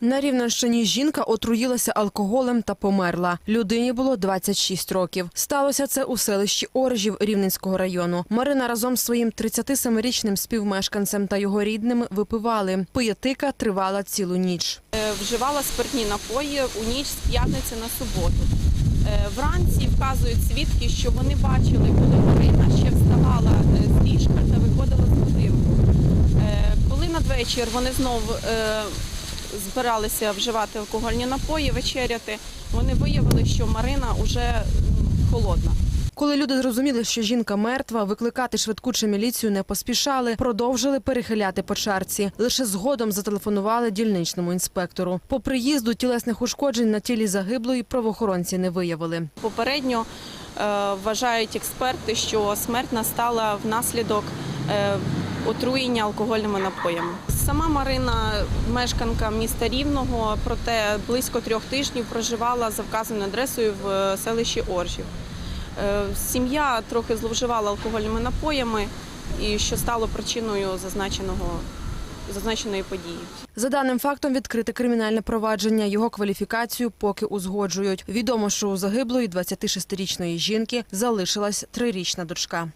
На Рівненщині жінка отруїлася алкоголем та померла. Людині було 26 років. Сталося це у селищі Оржів Рівненського району. Марина разом з своїм 37-річним співмешканцем та його рідними випивали. Пиятика тривала цілу ніч. Е, вживала спиртні напої у ніч з п'ятниці на суботу. Е, Вранці вказують свідки, що вони бачили, коли Марина ще вставала е, з ліжка та виходила з будинку. Коли надвечір вони знов е, збиралися вживати алкогольні напої, вечеряти, вони виявили, що Марина вже холодна. Коли люди зрозуміли, що жінка мертва, викликати швидку чи міліцію не поспішали, продовжили перехиляти по чарці. Лише згодом зателефонували дільничному інспектору. По приїзду тілесних ушкоджень на тілі загиблої правоохоронці не виявили. Попередньо е, вважають експерти, що смерть настала внаслідок е, отруєння алкогольними напоями. Сама Марина мешканка міста Рівного, проте близько трьох тижнів проживала за вказаною адресою в е, селищі Оржів. Е, Сім'я трохи зловживала алкогольними напоями, і що стало причиною зазначеного зазначеної події. За даним фактом відкрите кримінальне провадження. Його кваліфікацію поки узгоджують. Відомо, що у загиблої 26-річної жінки залишилась трирічна дочка.